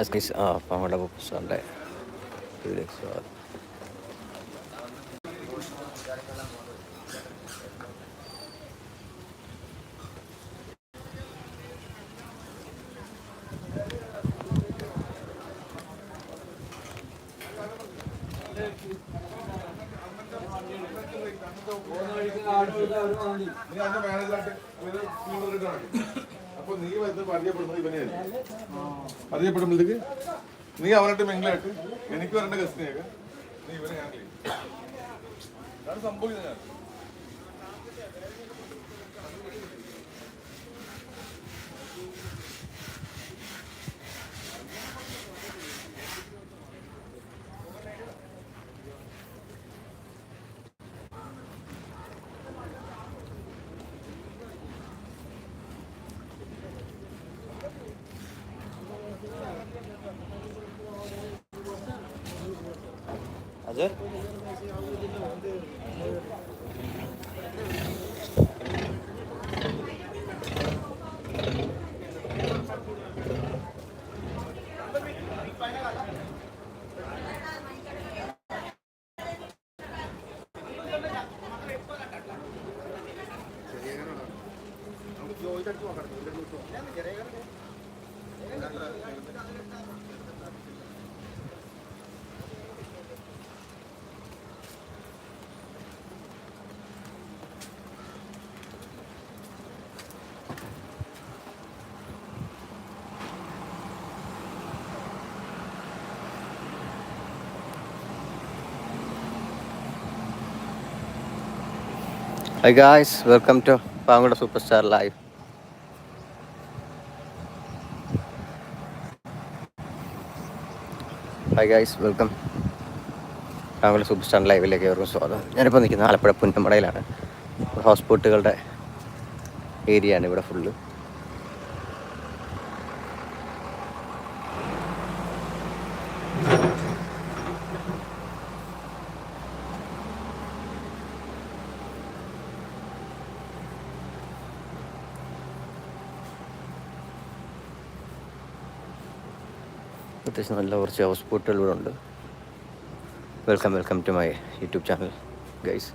S കൈസ് ആ പാങ്ങോടെ സാറിന്റെ വീഡിയോക്ക് സ്വാഗതം നീ അന്ന് മാനേജറായിട്ട് ഒരു സ്കൂൾ എടുക്കണം. അപ്പൊ നീ വരുന്നത് പരിചയപ്പെടുന്നത് ഇവനെയായിരിക്കും പരിചയപ്പെടുമ്പോഴത്തേക്ക് നീ അവനായിട്ട് എനിക്ക് വരേണ്ട ഗസ്റ്റിനെയൊക്കെ. നീ ഇവനെ ഞാൻ സംഭവിക്കുന്നത് ഞാൻ അത് Hi guys, welcome to Pangoda Superstar Live. Hi guys welcome താങ്കളുടെ സൂപ്പർ സ്റ്റാർ ലൈവിലേക്ക് ഏവർക്കും സ്വാഗതം. ഞാനിപ്പോൾ നിൽക്കുന്നത് ആലപ്പുഴ പുന്നമടയിലാണ്. ഹൗസ് ബോട്ടുകളുടെ ഏരിയ ആണ് ഇവിടെ ഫുള്ള് അത്യാവശ്യം നല്ല കുറച്ച് ഹൗസ് ബോട്ടുകൾ ഇവിടെ ഉണ്ട്. Welcome welcome to my YouTube channel guys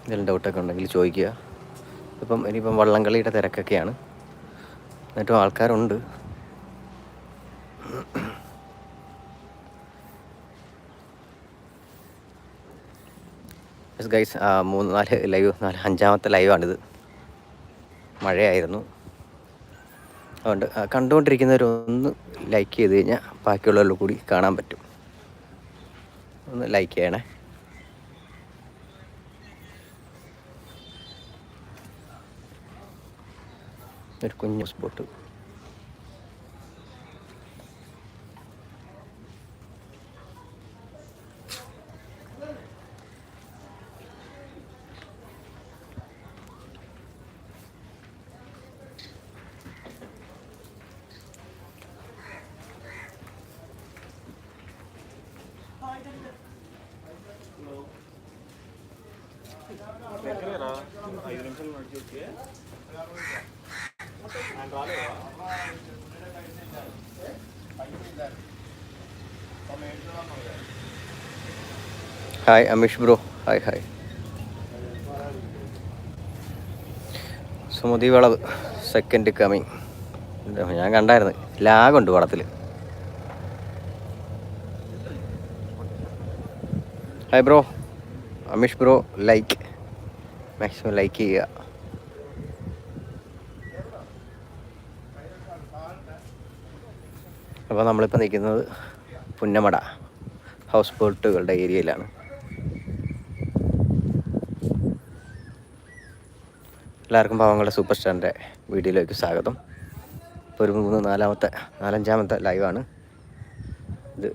എന്തെങ്കിലും ഡൗട്ടൊക്കെ ഉണ്ടെങ്കിൽ ചോദിക്കുക. ഇപ്പം ഇനിയിപ്പം വള്ളംകളിയുടെ തിരക്കൊക്കെയാണ്. എന്നിട്ടും ആൾക്കാരുണ്ട്. ഗൈസ് മൂന്ന് നാല് ലൈവ് നാല് അഞ്ചാമത്തെ ലൈവാണിത് മഴയായിരുന്നു. അതുകൊണ്ട് കണ്ടുകൊണ്ടിരിക്കുന്നവരൊന്ന് ലൈക്ക് ചെയ്ത് കഴിഞ്ഞാൽ ബാക്കിയുള്ളവരിൽ കൂടി കാണാൻ പറ്റും. ഒന്ന് ലൈക്ക് ചെയ്യണേ. ഒരു കുഞ്ഞു spot hi Amish bro hi hi Sumathi Valavu second coming ഞാൻ കണ്ടായിരുന്നു. ലാഗുണ്ട് പടത്തിൽ hi bro Ameesh bro like maximum like ചെയ്യുക. അപ്പോൾ നമ്മളിപ്പോൾ നിൽക്കുന്നത് പുന്നമട ഹൗസ് ബോട്ടുകളുടെ ഏരിയയിലാണ്. എല്ലാവർക്കും പാവങ്ങളുടെ സൂപ്പർ സ്റ്റാറിന്റെ വീഡിയോയിലേക്ക് സ്വാഗതം. ഇപ്പോൾ ഒരു മൂന്ന് നാലാമത്തെ നാലഞ്ചാമത്തെ ലൈവാണ് ഇത്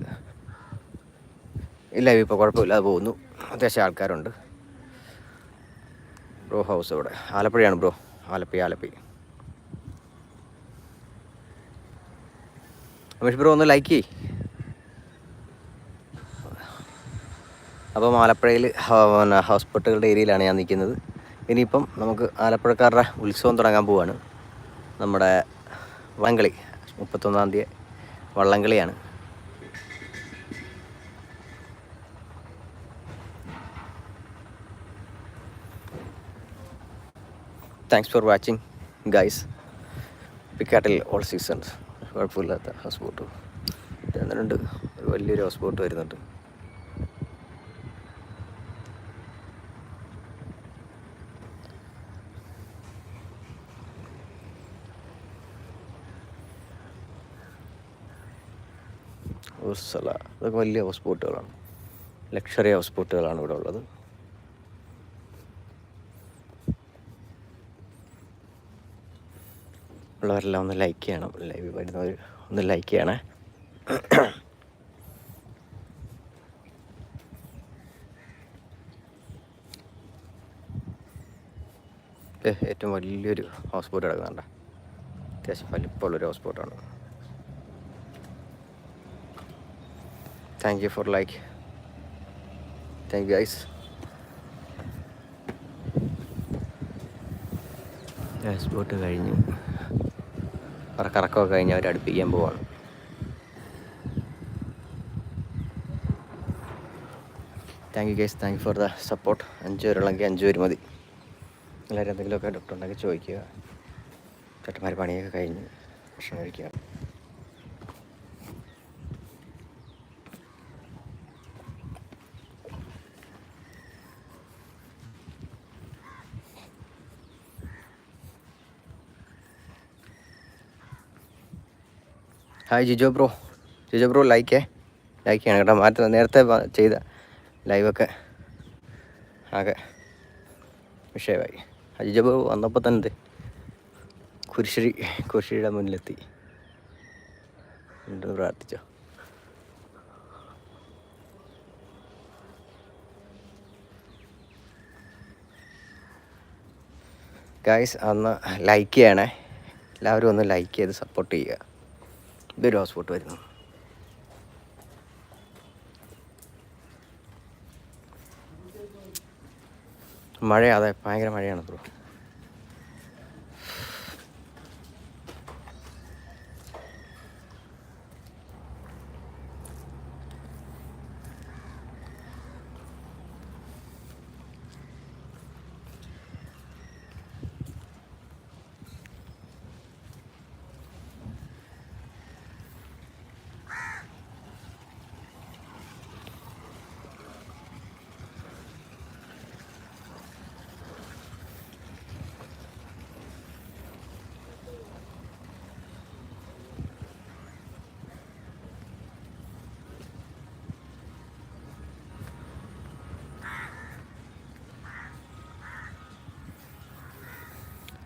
ഈ ലൈവ് ഇപ്പോൾ കുഴപ്പമില്ലാതെ പോകുന്നു. അത്യാവശ്യം ആൾക്കാരുണ്ട്. ബ്രോ ഹൗസ് ഇവിടെ. ആലപ്പുഴയാണ് ബ്രോ. ആലപ്പി ആലപ്പി. അമേഷ് ബ്രോ ഒന്ന് ലൈക്ക് ചെയ് അപ്പം ആലപ്പുഴയിൽ പിന്നെ ഹൗസ് ബോട്ടുകളുടെ ഏരിയയിലാണ് ഞാൻ നിൽക്കുന്നത്. ഇനിയിപ്പം നമുക്ക് ആലപ്പുഴക്കാരുടെ ഉത്സവം തുടങ്ങാൻ പോവാണ്. നമ്മുടെ വള്ളംകളി മുപ്പത്തൊന്നാം തീയതി വള്ളംകളിയാണ്. താങ്ക്സ് ഫോർ വാച്ചിങ് ഗൈസ് പിക്കാട്ടിൽ ഓൾ സീസൺസ് കുഴപ്പമില്ലാത്ത ഹൗസ് ബോട്ട് രണ്ട് ഒരു വലിയൊരു ഹൗസ് ബോട്ട് വരുന്നുണ്ട്. ഇതൊക്കെ വലിയ ഹൗസ് ബോട്ടുകളാണ് ലക്ഷറി ഹൗസ് ബോട്ടുകളാണ് ഇവിടെ ഉള്ളത്. ഉള്ളവരെല്ലാം ഒന്ന് ലൈക്ക് ചെയ്യണം. ലൈവ് വരുന്നവർ ഒന്ന് ലൈക്ക് ചെയ്യണേ. ഏറ്റവും വലിയൊരു ഹൗസ് ബോട്ട് കിടക്കുന്നുണ്ട്. അത്യാവശ്യം വലിപ്പമുള്ളൊരു ഹൗസ് ബോട്ടാണ് thank you for like thank you guys house boat കഴിഞ്ഞു. അവരുടെ കറക്കമൊക്കെ കഴിഞ്ഞ് അവർ അടുപ്പിക്കാൻ പോവാണ്. Thank you guys thank you for the support അഞ്ച് പേരുള്ളെങ്കിൽ അഞ്ച് പേര് മതി. എല്ലാവരും എന്തെങ്കിലുമൊക്കെ ഡോക്ടർ ഉണ്ടെങ്കിൽ ചോദിക്കുക. ചേട്ടന്മാർ പണിയൊക്കെ കഴിഞ്ഞ് ഭക്ഷണം കഴിക്കുക. Hi Jijo bro Jijo bro ലൈക്കേ like ചെയ്യണം കേട്ടോ. മാറ്റം നേരത്തെ ചെയ്ത ലൈവൊക്കെ ആകെ വിഷയമായി. ജിജോ ബ്രോ വന്നപ്പോൾ തന്നെ കുരിശ്ശേരി കുരിശ്ശേരിയുടെ മുന്നിലെത്തി. ഉണ്ടെന്ന് പ്രാർത്ഥിച്ചോ. ഗായ്സ് അന്ന് ലൈക്ക് ചെയ്യണേ. എല്ലാവരും ഒന്ന് ലൈക്ക് ചെയ്ത് സപ്പോർട്ട് ചെയ്യുക. ഇതൊരു ഹോസ്പോട്ട് വരുന്നത്. മഴ അതെ ഭയങ്കര മഴയാണ് ബ്രോ.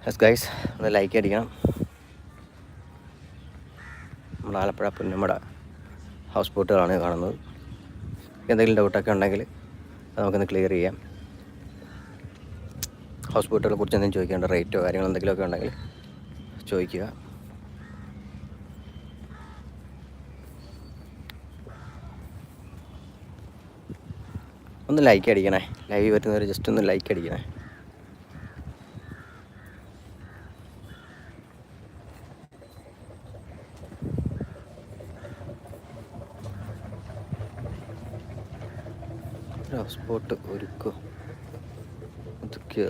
യെസ് ഗൈസ് ഒന്ന് ലൈക്ക് അടിക്കണം. നമ്മുടെ ആലപ്പുഴ പുന്നമട ഹൗസ് ബോട്ടുകളാണ് കാണുന്നത്. എന്തെങ്കിലും ഡൗട്ടൊക്കെ ഉണ്ടെങ്കിൽ നമുക്കൊന്ന് ക്ലിയർ ചെയ്യാം. ഹൗസ് ബോട്ടുകളെ കുറിച്ച് എന്തെങ്കിലും ചോദിക്കേണ്ട റേറ്റോ കാര്യങ്ങളോ എന്തെങ്കിലുമൊക്കെ ഉണ്ടെങ്കിൽ ചോദിക്കുക. ഒന്ന് ലൈക്ക് അടിക്കണേ. ലൈവ് വരുന്നവർ ജസ്റ്റ് ഒന്ന് ലൈക്ക് അടിക്കണേ. ഹൗസ് ബോട്ട് ഒരുക്കുക ഒതുക്കുക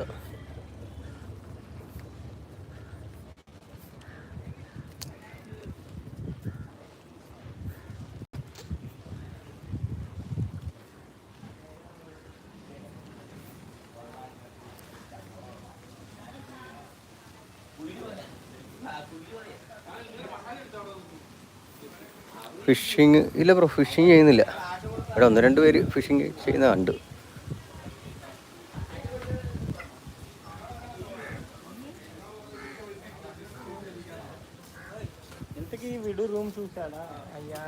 ഫിഷിങ് ഇല്ല ബ്രോ ഫിഷിങ് ചെയ്യുന്നില്ല. ഇവിടെ ഒന്ന് രണ്ട് പേര് ഫിഷിങ് ചെയ്യുന്ന കണ്ടു ఇంతకీ వీడు రూమ్ చూసాడా అయ్యా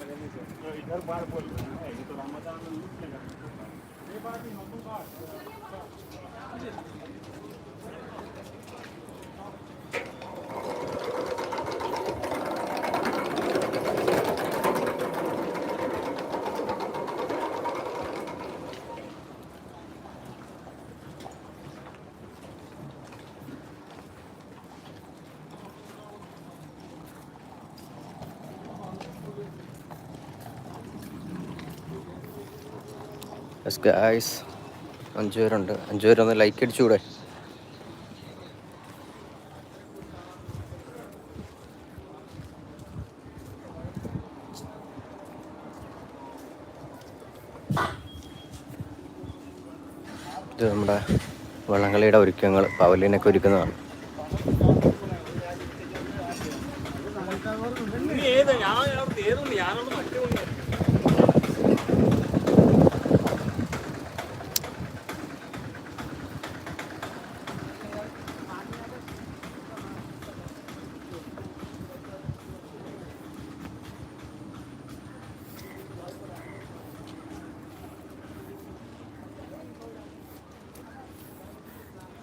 इधर बार बोल रहे हैं। ये तो रमज़ान में लूट എസ് ഗായ്സ് അഞ്ച് പേരുണ്ട് അഞ്ച് പേരൊന്ന് ലൈക്ക് അടിച്ചുകൂടെ ഇത് നമ്മുടെ വള്ളംകളിയുടെ ഒരുക്കങ്ങൾ പവലിനൊക്കെ ഒരുക്കുന്നതാണ്.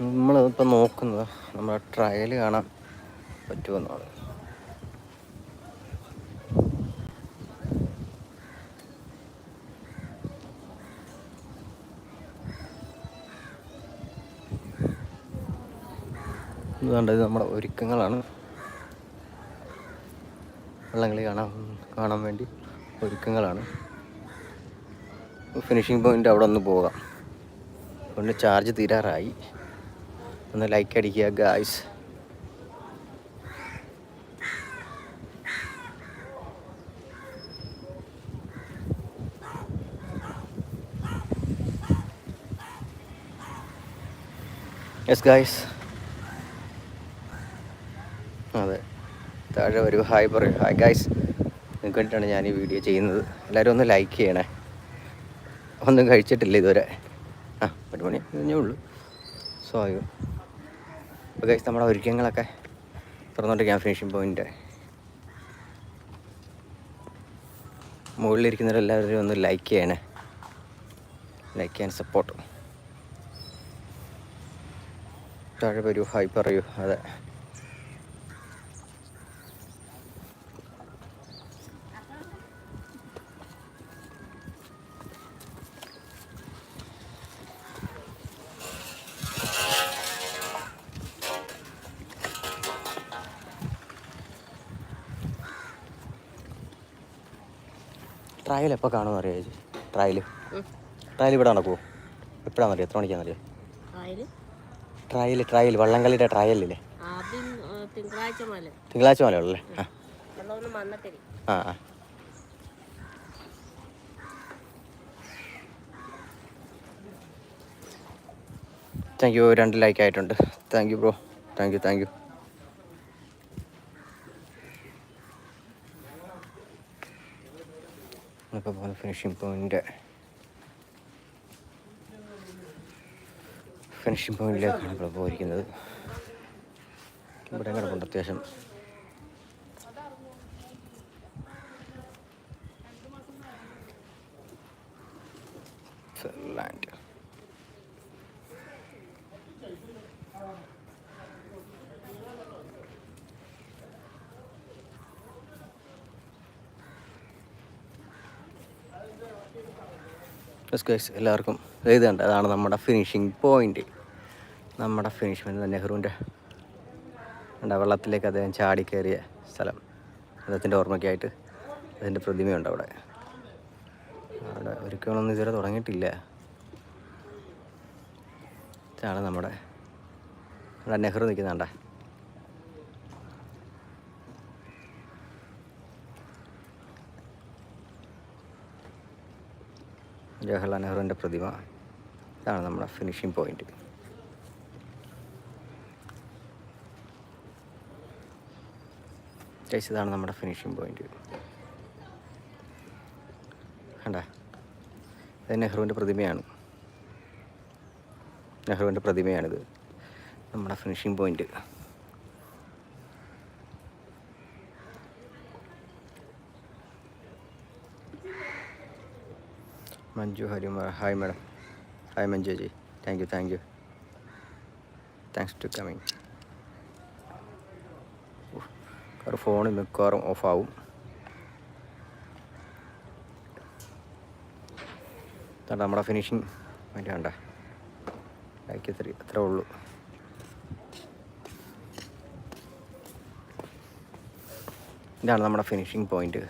നമ്മൾ ഇപ്പം നോക്കുന്നത് നമ്മുടെ ട്രയൽ കാണാൻ പറ്റുമെന്നാണ്. ഇതുകൊണ്ട് ഇത് നമ്മുടെ ഒരുക്കങ്ങളാണ്. വള്ളംകളി കാണാൻ കാണാൻ വേണ്ടി ഒരുക്കങ്ങളാണ്. ഫിനിഷിംഗ് പോയിന്റ് അവിടെ ഒന്ന് പോകാം. അതുകൊണ്ട് ചാർജ് തീരാറായി. ഒന്ന് ലൈക്ക് അടിക്കുക ഗായ്സ് യെസ് ഗായ്സ് അതെ. താഴെ ഒരു ഹായ് പറയൂ ഹായ് ഗായ്സ് നിങ്ങൾക്ക് വേണ്ടിയിട്ടാണ് ഞാൻ ഈ വീഡിയോ ചെയ്യുന്നത്. എല്ലാവരും ഒന്ന് ലൈക്ക് ചെയ്യണേ. ഒന്നും കഴിച്ചിട്ടില്ല ഇതുവരെ. ആ ഒരു മണി കഴിഞ്ഞേ ഉള്ളൂ. സ്വാഭാവികം ഗൈസ് നമ്മുടെ ഒരുക്കങ്ങളൊക്കെ തുറന്നുകൊണ്ടിരിക്കാം ഫിനിഷിംഗ് പോയിന്റ് മുകളിലിരിക്കുന്നവരെല്ലാവരും ഒന്ന് ലൈക്ക് ചെയ്യണേ. ലൈക്ക് ആൻഡ് സപ്പോർട്ട് താഴെ വരൂ ഹായ് പറയൂ. അതെ. ട്രയൽ എപ്പോൾ കാണുമെന്ന് അറിയാം ചേച്ചി? ട്രയൽ ട്രയൽ ഇവിടെ നടക്കുമോ എപ്പോഴാണെന്നറിയാം എത്ര മണിക്കാന്ന് അറിയാം? ട്രയൽ ട്രയൽ വള്ളംകളിയുടെ ട്രയലില്ലേ തിങ്കളാഴ്ച മല ഉള്ളേ മലയുള്ളല്ലേ ആ. ആ ആ. താങ്ക് യു രണ്ട് ലൈക്ക് ആയിട്ടുണ്ട്. Thank you bro thank you thank you ഇപ്പോൾ പോലെ ഫിനിഷിംഗ് പോയിന്റ് ഫിനിഷിംഗ് പോയിന്റിലേക്കാണ് ഇപ്പോൾ പോയിരിക്കുന്നത്. ഇവിടെ കിടപ്പുണ്ട് അത്യാവശ്യം ഫിൻലാൻഡ് യെസ് ഗൈസ് എല്ലാവർക്കും കണ്ട അതാണ് നമ്മുടെ ഫിനിഷിങ് പോയിന്റ് നമ്മുടെ ഫിനിഷ് പോയിന്റ് നെഹ്റുവിന്റെ ഉണ്ട് വെള്ളത്തിലേക്ക് അദ്ദേഹം ചാടി കയറിയ സ്ഥലം. അദ്ദേഹത്തിന്റെ ഓർമ്മയ്ക്കായിട്ട് അതിന്റെ പ്രതിമയുണ്ട് അവിടെ. അവിടെ ഒരുക്കങ്ങളൊന്നും ഇതുവരെ തുടങ്ങിയിട്ടില്ല. ഇതാണ് നമ്മുടെ നെഹ്റു നിൽക്കുന്നുണ്ട. ജവഹർലാൽ നെഹ്റുവിന്റെ പ്രതിമ. ഇതാണ് നമ്മുടെ ഫിനിഷിംഗ് ചേച്ചി ഇതാണ് നമ്മുടെ ഫിനിഷിംഗ് പോയിന്റ് കണ്ട? ഇത് നെഹ്റുവിന്റെ പ്രതിമയാണ്. നെഹ്റുവിന്റെ പ്രതിമയാണിത്. നമ്മുടെ finishing point Manju Hari hi madam. Hi Manju ji thank you thank you thanks to coming ഒരു ഫോൺ മിക്കവാറും ഓഫാവും ഇതാണ് നമ്മുടെ ഫിനിഷിങ് വേണ്ടി വേണ്ട ബാക്കി ഇത്ര ഇത്രേ ഉള്ളൂ. ഇതാണ് നമ്മുടെ ഫിനിഷിങ് പോയിന്റ്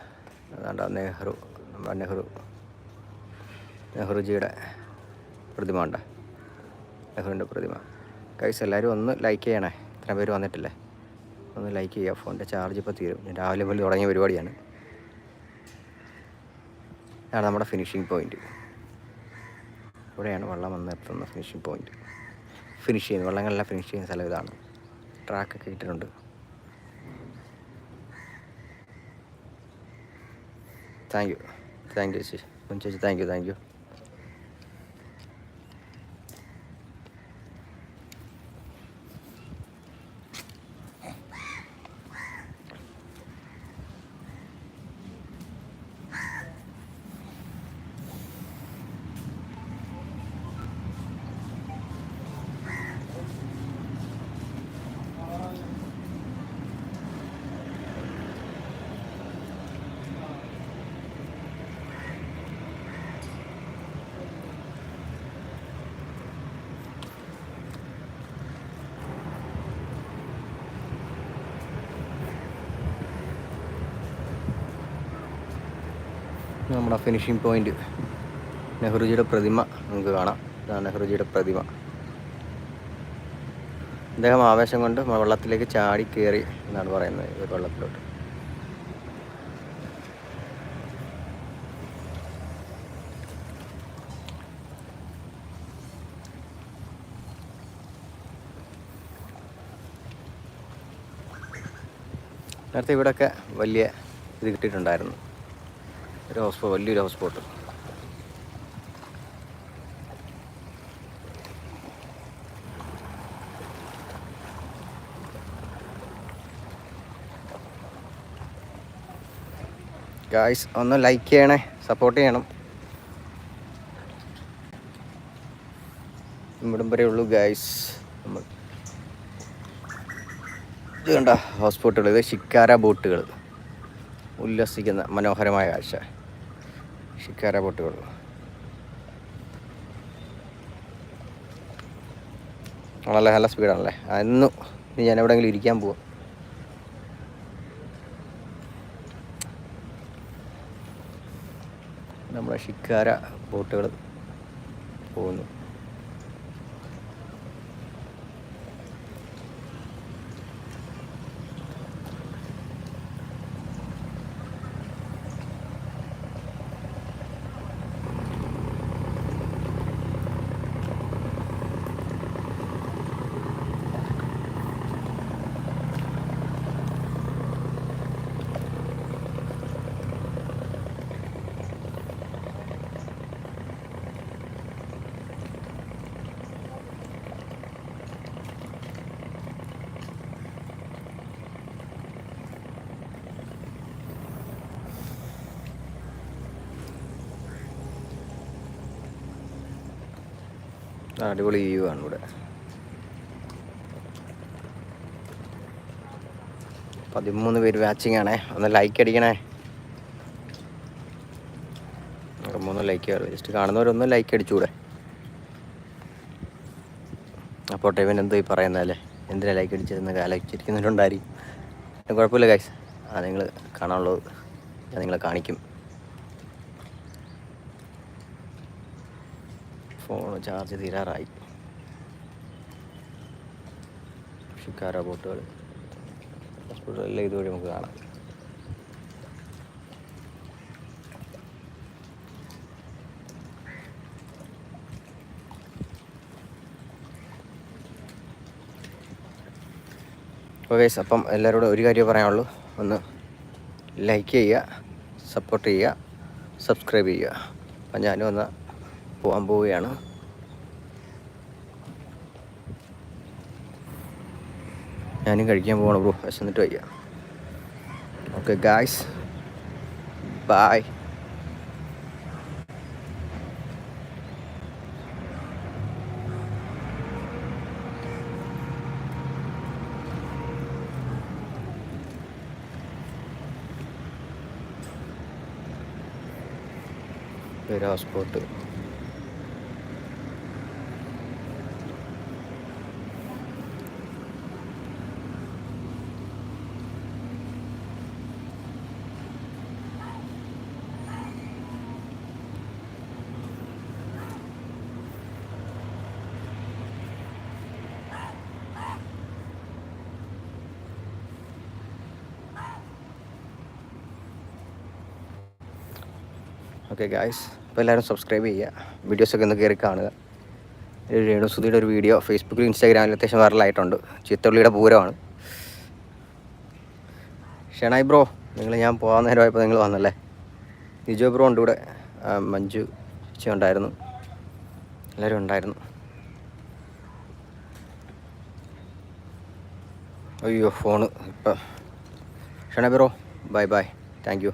അതാണ്ട് നെഹ്റു നമ്മുടെ നെഹ്റു നെഹ്റുജിയുടെ പ്രതിമ ഉണ്ട് നെഹ്റുവിന്റെ പ്രതിമ. കൈസ് എല്ലാവരും ഒന്ന് ലൈക്ക് ചെയ്യണേ. ഇത്ര പേര് വന്നിട്ടില്ലേ? ഒന്ന് ലൈക്ക് ചെയ്യുക. ഫോണിന്റെ ചാർജ് ഇപ്പോൾ തീരും. ഞാൻ രാവിലെ മുതൽ തുടങ്ങിയ പരിപാടിയാണ്. ഇതാണ് നമ്മുടെ ഫിനിഷിംഗ് പോയിന്റ് ഇവിടെയാണ് വെള്ളം വന്ന് എത്തുന്ന ഫിനിഷിങ് പോയിന്റ് ഫിനിഷ് ചെയ്യുന്നത് വെള്ളങ്ങളെല്ലാം ഫിനിഷ് ചെയ്യുന്ന സ്ഥലം ഇതാണ്. ട്രാക്കൊക്കെ ഇട്ടിട്ടുണ്ട്. താങ്ക് യു താങ്ക് യു ചേച്ചി. മുൻ ചേച്ചി താങ്ക് യു താങ്ക് യു നമ്മുടെ ഫിനിഷിംഗ് പോയിന്റ് നെഹ്റുജിയുടെ പ്രതിമ നമുക്ക് കാണാം. ഇതാണ് നെഹ്റുജിയുടെ പ്രതിമ. അദ്ദേഹം ആവേശം കൊണ്ട് വെള്ളത്തിലേക്ക് ചാടി കയറി എന്നാണ് പറയുന്നത് വെള്ളത്തിലോട്ട്. നേരത്തെ ഇവിടെയൊക്കെ വലിയ ഇത് കിട്ടിയിട്ടുണ്ടായിരുന്നു. ഒരു ഹൗസ് ബോട്ട് വലിയൊരു ഹൗസ് ബോട്ട് ഗായ്സ് ഒന്ന് ലൈക്ക് ചെയ്യണേ സപ്പോർട്ട് ചെയ്യണം. ഇവിടം വരെ ഉള്ളൂ ഗായ്സ് നമ്മൾ ഇത് കണ്ട ഹൗസ് ബോട്ടുകൾ ഇത് ഷിക്കാര ബോട്ടുകൾ ഉല്ലസിക്കുന്ന മനോഹരമായ കാഴ്ച. ഷിക്കാര ബോട്ടുകൾ നല്ല നല്ല സ്പീഡാണല്ലേ? അന്ന് ഇനി ഞാൻ എവിടെയെങ്കിലും ഇരിക്കാൻ പോവാം. നമ്മുടെ ഷിക്കാര ബോട്ടുകൾ പോകുന്നു. അടിപൊളി വ്യൂ ആണ് ഇവിടെ. പതിമൂന്ന് പേര് വാച്ചിങ് ആണേ. ഒന്ന് ലൈക്ക് അടിക്കണേ. മൂന്ന് ലൈക്ക് ജസ്റ്റ് കാണുന്നവരൊന്ന് ലൈക്ക് അടിച്ചുകൂടെ അപ്പോൾ ടൈമിന് എന്തോ ഈ പറയുന്നതല്ലേ എന്തിനാ ലൈക്ക് അടിച്ചിരുന്ന കാലിച്ചിരിക്കുന്നവരുണ്ടായിരിക്കും കുഴപ്പമില്ല ഗൈസ് ആ നിങ്ങൾ കാണാനുള്ളത് ഞാൻ നിങ്ങളെ കാണിക്കും. ഫോൺ ചാർജ് തീരാറായി. ഷിക്കാര ബോട്ടുകൾ. എല്ലാം ഇതുവഴി നമുക്ക് കാണാം. ഓക്കെ അപ്പം എല്ലാവരോടും ഒരു കാര്യം പറയാനുള്ളൂ. ഒന്ന് ലൈക്ക് ചെയ്യുക സപ്പോർട്ട് ചെയ്യുക സബ്സ്ക്രൈബ് ചെയ്യുക. അപ്പം ഞാനും ഒന്ന് പോകാൻ പോവുകയാണ്. ഞാനും കഴിക്കാൻ പോകണം ബ്രോ. വിശന്നിട്ട് വയ്യ. ഓക്കെ ഗായ്സ് ബായ് പേര് ഹോസ്പോട്ട് ഓക്കെ ഗായ്സ് അപ്പോൾ എല്ലാവരും സബ്സ്ക്രൈബ് ചെയ്യുക. വീഡിയോസൊക്കെ ഒന്ന് കയറി കാണുക. രേണുസുതിയുടെ ഒരു വീഡിയോ ഫേസ്ബുക്കിലും ഇൻസ്റ്റാഗ്രാമിലും അത്യാവശ്യം വൈറലായിട്ടുണ്ട് ചിത്തള്ളിയുടെ പൂരമാണ്. ഷെണായി ബ്രോ നിങ്ങൾ ഞാൻ പോകാൻ നേരമായപ്പോൾ നിങ്ങൾ വന്നല്ലേ? നിജോ ബ്രോ ഉണ്ട് ഇവിടെ. മഞ്ജു ചേച്ചി ഉണ്ടായിരുന്നു. എല്ലാവരും ഉണ്ടായിരുന്നു. അയ്യോ ഫോണ് ഇപ്പം. Shenoy bro bye bye thank you